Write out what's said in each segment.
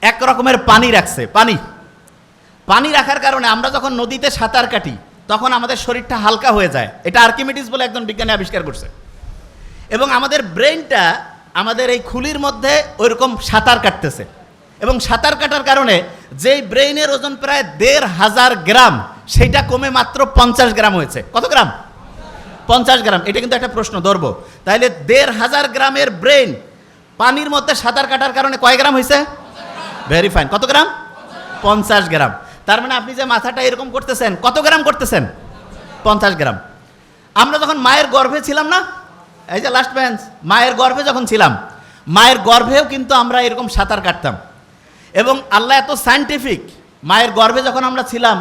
এক রকমের পানি রাখছে, পানি। পানি রাখার কারণে আমরা যখন নদীতে সাঁতার কাটি, তখন আমাদের শরীরটা হালকা হয়ে যায়। এটা আর্কিমিটিস বলে একজন বিজ্ঞানী আবিষ্কার করছে। এবং আমাদের ব্রেনটা আমাদের এই খুলির মধ্যে ওইরকম সাঁতার কাটতেছে। এবং সাঁতার কাটার কারণে যেই ব্রেইনের ওজন প্রায় দেড় হাজার গ্রাম, সেইটা কমে মাত্র পঞ্চাশ গ্রাম হয়েছে। কত গ্রাম? পঞ্চাশ গ্রাম। এটা কিন্তু একটা প্রশ্ন, ধরবো। তাহলে দেড় হাজার গ্রামের ব্রেন পানির মধ্যে সাঁতার কাটার কারণে কয় গ্রাম হয়েছে? ভেরি ফাইন কত গ্রাম? পঞ্চাশ গ্রাম। তার মানে আপনি যে মাথাটা এরকম করতেছেন, কত গ্রাম করতেছেন? পঞ্চাশ গ্রাম। আমরা যখন মায়ের গর্ভে ছিলাম না, এই যে লাস্ট বেঞ্চ মায়ের গর্ভে যখন ছিলাম, মায়ের গর্ভেও কিন্তু আমরা এরকম সাঁতার কাটতাম। এবং আল্লাহ এত সায়েন্টিফিক মায়ের গর্ভে যখন আমরা ছিলাম,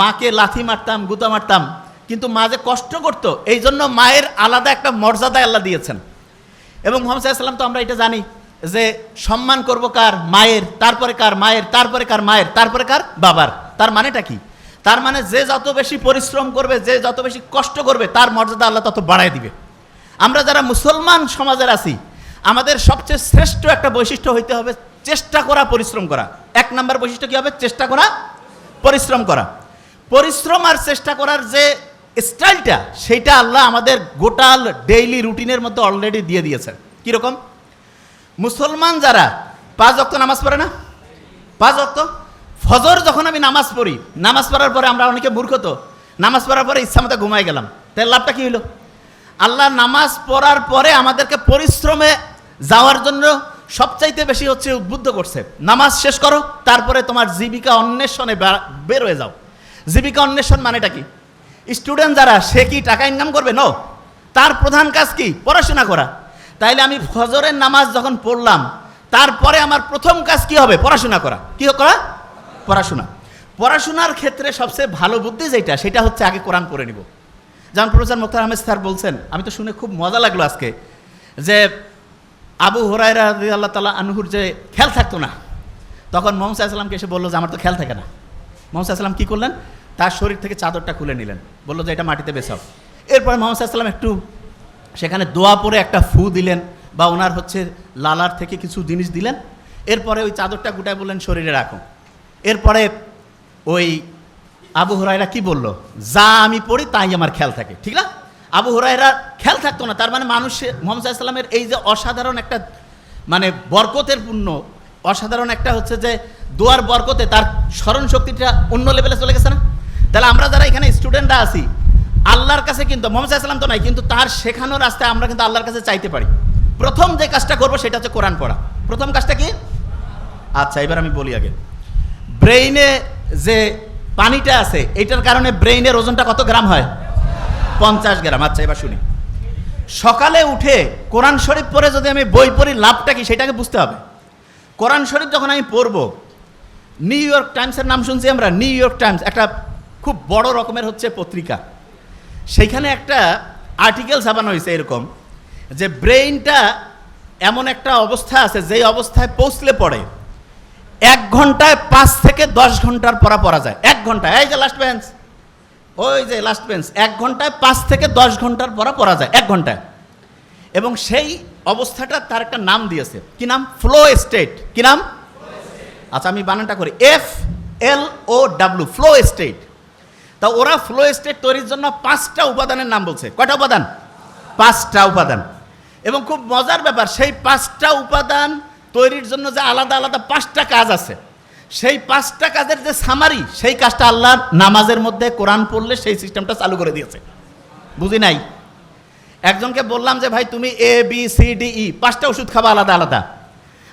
মাকে লাথি মারতাম, গুতা মারতাম, কিন্তু মা যে কষ্ট করতো, এই জন্য মায়ের আলাদা একটা মর্যাদা আল্লাহ দিয়েছেন। এবং মোহাম্মদ সাল্লাম তো আমরা এটা জানি। যে সম্মান করব কার মায়ের, তারপরে কার মায়ের, তারপরে কার মায়ের, তারপরে কার বাবার। তার মানেটা কি? তার মানে যে যত বেশি পরিশ্রম করবে, যে যত বেশি কষ্ট করবে, তার মর্যাদা আল্লাহ তত বাড়ায় দিবে। আমরা যারা মুসলমান সমাজের আছি, আমাদের সবচেয়ে শ্রেষ্ঠ একটা বৈশিষ্ট্য হইতে হবে চেষ্টা করা, পরিশ্রম করা। এক নম্বর বৈশিষ্ট্য কি হবে? চেষ্টা করা, পরিশ্রম করা। পরিশ্রম আর চেষ্টা করার যে স্টাইলটা সেইটা আল্লাহ আমাদের গোটাল ডেইলি রুটিনের মধ্যে অলরেডি দিয়ে দিয়েছেন। কীরকম? মুসলমান যারা, পাঁচ অক্ত নামাজ পড়ে না? পাঁচ অক্ত ফজর যখন আমি নামাজ পড়ি, নামাজ পড়ার পরে আমরা অনেকে মূর্খ তো, নামাজ পড়ার পরে ইচ্ছা মতো ঘুমাই গেলাম। তাই লাভটা কি হলো আল্লাহ নামাজ পড়ার পরে আমাদেরকে পরিশ্রমে যাওয়ার জন্য সবচাইতে বেশি হচ্ছে উদ্বুদ্ধ করছে। নামাজ শেষ করো, তারপরে তোমার জীবিকা অন্বেষণে বের হয়ে যাও। জীবিকা অন্বেষণ মানেটা কি? স্টুডেন্ট যারা, সে কি টাকা ইনকাম করবে? নো তার প্রধান কাজ কি? পড়াশোনা করা। তাইলে আমি ফজরের নামাজ যখন পড়লাম, তারপরে আমার প্রথম কাজ কি হবে? পড়াশোনা করা। কি করা? পড়াশোনা। পড়াশোনার ক্ষেত্রে সবচেয়ে ভালো বুদ্ধি যেটা, সেটা হচ্ছে আগে কোরআন পড়ে নিব। যেমন প্রফেসর মুক্তার আহমেদ স্যার বলছেন, আমি তো শুনে খুব মজা লাগল আজকে, যে আবু হরাইরা আল্লাহ তালা আনহুর যে খেয়াল থাকতো না, তখন মোহাম্মদ সাল্লামকে এসে বলল যে, আমার তো খেয়াল থাকে না। মোহাম্মদ সাল্লাম কী করলেন? তার শরীর থেকে চাদরটা খুলে নিলেন। বলল যে, এটা মাটিতে বেছাও। এরপরে মোহাম্মদ সাল্লাম একটু সেখানে দোয়া পরে একটা ফু দিলেন বা ওনার হচ্ছে লালার থেকে কিছু জিনিস দিলেন। এরপরে ওই চাদরটা গুটায় বললেন, শরীরে রাখো। এরপরে ওই আবু হরাইরা কি বলল? যা আমি পড়ি তাই আমার খেয়াল থাকে। ঠিক না? আবু হরাইরা খেয়াল থাকতো না, তার মানে মানুষের মোহাম্মদ সাল্লামের এই যে অসাধারণ একটা মানে বরকতের পূর্ণ, অসাধারণ একটা হচ্ছে যে দোয়ার বরকতে তার স্মরণ শক্তিটা অন্য লেভেলে চলে গেছে না? তাহলে আমরা যারা এখানে স্টুডেন্টরা আছি আল্লাহর কাছে কিন্তু, মোহাম্মদ সাল্লাম তো নাই, কিন্তু তার শেখানোর রাস্তায় আমরা কিন্তু আল্লাহর কাছে চাইতে পারি। প্রথম যে কাজটা করব সেটা হচ্ছে কোরআন পড়া। প্রথম কাজটা কি? আচ্ছা এবার আমি বলি আগে। ব্রেইনে যে পানিটা আছে, এটার কারণে ব্রেইনের ওজনটা কত গ্রাম হয়? পঞ্চাশ গ্রাম। আচ্ছা এবার শুনি। সকালে উঠে কোরআন শরীফ পড়ে যদি আমি বই পড়ি, লাভটা কি সেটাকে বুঝতে হবে। কোরআন শরীফ যখন আমি পড়ব, নিউ ইয়র্ক টাইমসের নাম শুনছি আমরা, নিউ ইয়র্ক টাইমস, একটা খুব বড় রকমের হচ্ছে পত্রিকা। সেইখানে একটা আর্টিকেল ছাপানো হয়েছে এরকম, যে ব্রেইনটা এমন একটা অবস্থা আছে, যেই অবস্থায় পৌঁছলে পড়ে এক ঘন্টায় পাঁচ থেকে দশ ঘণ্টার পড়া পড়া যায়। এক ঘণ্টা এই যে লাস্ট বেঞ্চ ওই যে লাস্ট বেঞ্চ এক ঘন্টায় পাঁচ থেকে দশ ঘণ্টার পড়া পড়া যায়, এক ঘন্টায়। এবং সেই অবস্থাটা তার একটা নাম দিয়েছে। কি নাম? ফ্লো স্টেট কি নাম? আচ্ছা আমি বানানটা করি। F L O W flow state তা ওরা ফ্লো স্টেট তৈরির জন্য পাঁচটা উপাদানের নাম বলছে। কয়টা উপাদান? পাঁচটা উপাদান। এবং খুব মজার ব্যাপার, সেই পাঁচটা উপাদান তৈরির জন্য যে আলাদা আলাদা পাঁচটা কাজ আছে, সেই পাঁচটা কাজের যে সামারি সেই কাজটা আল্লাহ নামাজের মধ্যে কোরআন পড়লে সেই সিস্টেমটা চালু করে দিয়েছে। বুঝি নাই? একজনকে বললাম যে, ভাই, তুমি A B C D E পাঁচটা ওষুধ খাবা আলাদা আলাদা।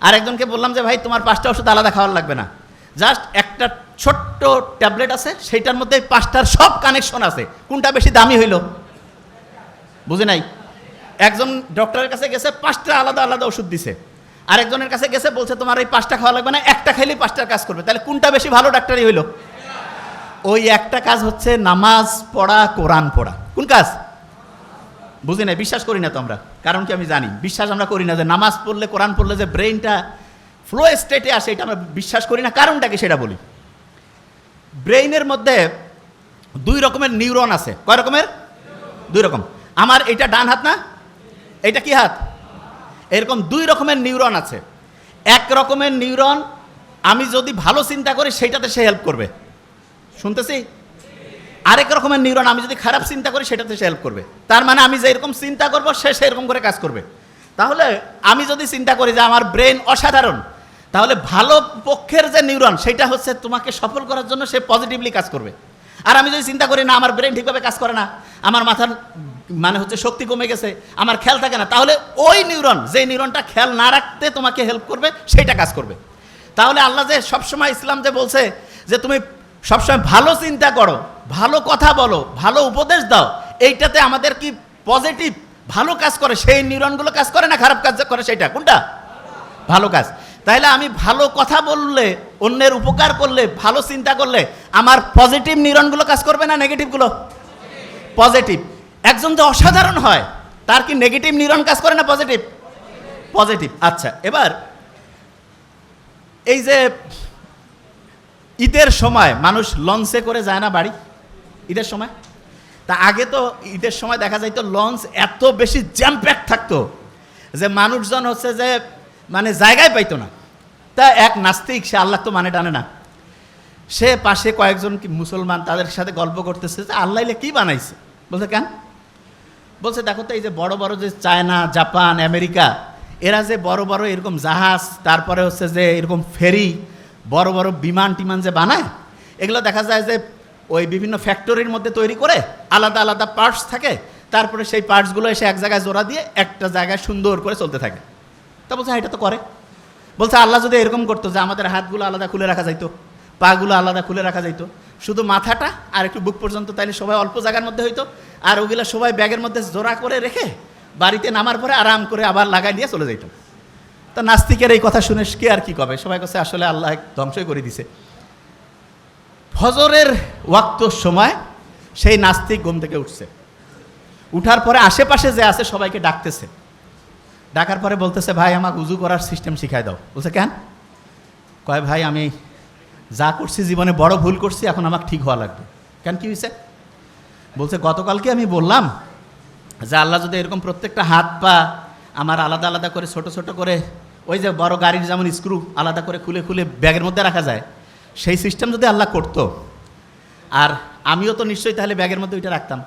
আর একজনকে বললাম যে, ভাই, তোমার পাঁচটা ওষুধ আলাদা খাওয়ার লাগবে না। জাস্ট একটা ছোট্ট ট্যাবলেট আছে, সেইটার মধ্যে পাঁচটার সব কানেকশন আছে। কোনটা বেশি দামি হইল? বুঝে নাই? একজন ডক্টরের কাছে গেছে, পাঁচটা আলাদা আলাদা ওষুধ দিছে। আরেকজনের কাছে গেছে, বলছে, তোমার এই পাঁচটা খাওয়া লাগবে না, একটা খাইলেই পাঁচটার কাজ করবে। তাহলে কোনটা বেশি ভালো ডাক্তারই হইল? ওই একটা কাজ হচ্ছে নামাজ পড়া, কোরআন পড়া। কোন কাজ? বুঝি না বিশ্বাস করি না তো আমরা কারণ কি আমি জানি? বিশ্বাস আমরা করি না যে নামাজ পড়লে, কোরআন পড়লে যে ব্রেনটা ফ্লো স্টেটে আসে, এটা আমরা বিশ্বাস করি না কারণটাকে সেটা বলি। ব্রেইনের মধ্যে দুই রকমের নিউরন আছে। কয় রকমের? দুই রকম। আমার এটা ডান হাত না? এটা কি হাত? এরকম দুই রকমের নিউরন আছে। এক রকমের নিউরন, আমি যদি ভালো চিন্তা করি, সেটাতে সে হেল্প করবে। শুনতেছি? আরেক রকমের নিউরন, আমি যদি খারাপ চিন্তা করি, সেটাতে সে হেল্প করবে। তার মানে আমি যে এরকম চিন্তা করব, সে সেরকম করে কাজ করবে। তাহলে আমি যদি চিন্তা করি যে আমার ব্রেন অসাধারণ তাহলে ভালো পক্ষের যে নিউরন, সেটা হচ্ছে তোমাকে সফল করার জন্য সে পজিটিভলি কাজ করবে। আর আমি যদি চিন্তা করি, না, আমার ব্রেন ঠিকভাবে কাজ করে না, আমার মাথার মানে হচ্ছে শক্তি কমে গেছে, আমার খেয়াল থাকে না, তাহলে ওই নিউরন, যে নিউরনটা খেয়াল না রাখতে তোমাকে হেল্প করবে সেইটা কাজ করবে। তাহলে আল্লাহ যে সবসময় ইসলাম যে বলছে যে তুমি সবসময় ভালো চিন্তা করো, ভালো কথা বলো, ভালো উপদেশ দাও, এইটাতে আমাদের কি পজিটিভ ভালো কাজ করে, সেই নিউরনগুলো কাজ করে না, খারাপ কাজ করে সেটা কোনটা? ভালো কাজ। তাইলে আমি ভালো কথা বললে, অন্যের উপকার করলে, ভালো চিন্তা করলে, আমার পজিটিভ নিউরনগুলো কাজ করবে না নেগেটিভগুলো পজিটিভ একজন যে অসাধারণ হয়, তার কি নেগেটিভ নিউরন কাজ করে না পজিটিভ পজিটিভ আচ্ছা এবার এই যে ঈদের সময় মানুষ লঞ্চে করে যায় না বাড়ি? ঈদের সময়? তা আগে তো ঈদের সময় দেখা যাইতো লঞ্চ এত বেশি জ্যাম প্যাক থাকতো যে মানুষজন হচ্ছে যে মানে জায়গায় পাইতো না। তা এক নাস্তিক, সে আল্লাহ তো মানে টানে না। সে পাশে কয়েকজন কি মুসলমান তাদের সাথে গল্প করতেছে যে আল্লাহ কি বানাইছে? বলছে, কেন? বলছে, দেখো তো এই যে বড় বড় যে চায়না, জাপান, আমেরিকা, এরা যে বড় বড় এরকম জাহাজ, তারপরে হচ্ছে যে এরকম ফেরি, বড় বড় বিমান টিমান যে বানায়, এগুলো দেখা যায় যে ওই বিভিন্ন ফ্যাক্টরির মধ্যে তৈরি করে আলাদা আলাদা পার্টস থাকে, তারপরে সেই পার্টসগুলো এসে এক জায়গায় জোড়া দিয়ে একটা জায়গায় সুন্দর করে চলতে থাকে। তা বলছে হ্যাঁ, এটা তো করে। বলছে আল্লাহ যদি এরকম করতো যে আমাদের হাতগুলো আলাদা খুলে রাখা যাইতো পাগুলো আলাদা খুলে রাখা যাইতো শুধু মাথাটা আর একটু বুক পর্যন্ত তাইলে সবাই অল্প জায়গার মধ্যে হইতো আর ওগুলো সবাই ব্যাগের মধ্যে জোড়া করে রেখে বাড়িতে নামার পরে আরাম করে আবার লাগাই দিয়ে চলে যাইতো। তা নাস্তিকের এই কথা শুনে কে আর কি কবে? সবাই কাছে আসলে আল্লাহ ধ্বংসই করে দিছে। ফজরের ওয়াক্তর সময় সেই নাস্তিক ঘুম থেকে উঠছে। উঠার পরে আশেপাশে যে আছে সবাইকে ডাকতেছে। ডাকার পরে বলতেছে, ভাই, আমাকে উজু করার সিস্টেম শিখাই দাও। বলছে, কেন? কয়, ভাই, আমি যা করছি জীবনে বড় ভুল করছি, এখন আমাকে ঠিক হওয়া লাগবে। কেন, কি হয়েছে বলছে, গতকালকে আমি বললাম যে আল্লাহ যদি এরকম প্রত্যেকটা হাত পা আমার আলাদা আলাদা করে, ছোট ছোট করে, ওই যে বড় গাড়ির যেমন স্ক্রু আলাদা করে খুলে খুলে ব্যাগের মধ্যে রাখা যায়, সেই সিস্টেম যদি আল্লাহ করতো, আর আমিও তো নিশ্চয়ই তাহলে ব্যাগের মধ্যে ওইটা রাখতাম।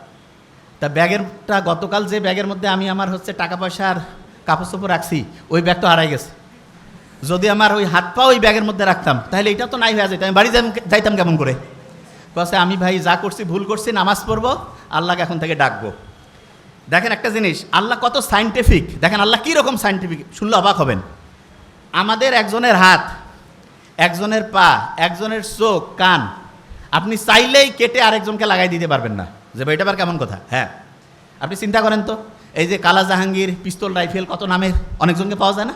তা ব্যাগেরটা গতকাল যে ব্যাগের মধ্যে আমি আমার হচ্ছে টাকা পয়সা আর কাপড় চোপড় রাখছি, ওই ব্যাগ তো হারাই গেছে। যদি আমার ওই হাত পা ওই ব্যাগের মধ্যে রাখতাম, তাহলে এটা তো নাই হয়ে যেত আমি বাড়ি যাইতাম কেমন করে? কাছে আমি ভাই যা করছি, ভুল করছি, নামাজ পড়ব, আল্লাহকে এখন থেকে ডাকবো। দেখেন একটা জিনিস, আল্লাহ কত সাইন্টিফিক দেখেন আল্লাহ কী রকম সাইন্টিফিক শুনলে অবাক হবেন। আমাদের একজনের হাত, একজনের পা, একজনের চোখ, কান, আপনি চাইলেই কেটে আরেকজনকে লাগাই দিতে পারবেন না। যে ভাই, এটা আবার কেমন কথা? হ্যাঁ। আপনি চিন্তা করেন তো এই যে কালা জাহাঙ্গীর, পিস্তল, রাইফেল কত নামের? অনেকজনকে পাওয়া যায় না?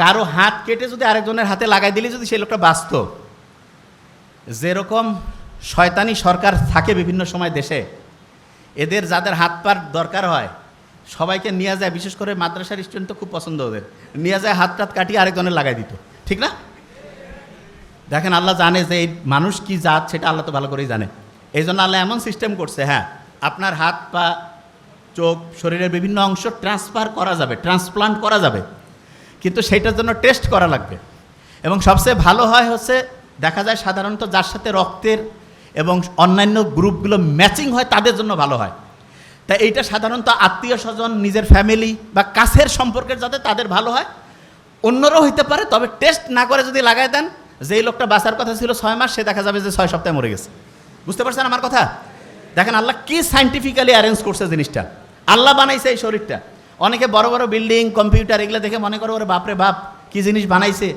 কারও হাত কেটে যদি আরেকজনের হাতে লাগাই দিলে যদি সেই লোকটা বাঁচত। যেরকম শয়তানি সরকার থাকে বিভিন্ন সময় দেশে, এদের যাদের হাত পার দরকার হয়, সবাইকে নিয়ে যায়, বিশেষ করে মাদ্রাসার স্টুডেন্ট তো খুব পছন্দ ওদের, নিয়ে যায় হাত টাত কাটিয়ে আরেকজনের লাগাই দিত। ঠিক না? দেখেন, আল্লাহ জানে যে এই মানুষ কি জাত, সেটা আল্লাহ তো ভালো করেই জানে। এই জন্য আল্লাহ এমন সিস্টেম করছে হ্যাঁ আপনার হাত পা চোখ, শরীরের বিভিন্ন অংশ ট্রান্সফার করা যাবে ট্রান্সপ্লান্ট করা যাবে। কিন্তু সেইটার জন্য টেস্ট করা লাগবে। এবং সবচেয়ে ভালো হয় হচ্ছে, দেখা যায় সাধারণত যার সাথে রক্তের এবং অন্যান্য গ্রুপগুলো ম্যাচিং হয়, তাদের জন্য ভালো হয়। তা এইটা সাধারণত আত্মীয় স্বজন, নিজের ফ্যামিলি বা কাছের সম্পর্কের যাতে তাদের ভালো হয়, অন্যরাও হইতে পারে। তবে টেস্ট না করে যদি লাগাই দেন, যেই লোকটা বাঁচার কথা ছিল ছয় মাস, সে দেখা যাবে যে ছয় সপ্তাহে মরে গেছে। বুঝতে পারছেন আমার কথা? দেখেন আল্লাহ কি সাইন্টিফিক্যালি অ্যারেঞ্জ করছে জিনিসটা। আল্লাহ বানাইছে এই শরীরটা। অনেকে বড় বড় বিল্ডিং, কম্পিউটার, এগুলো দেখে মনে করো, ওরে বাপরে বাপ, কি জিনিস বানাইছে?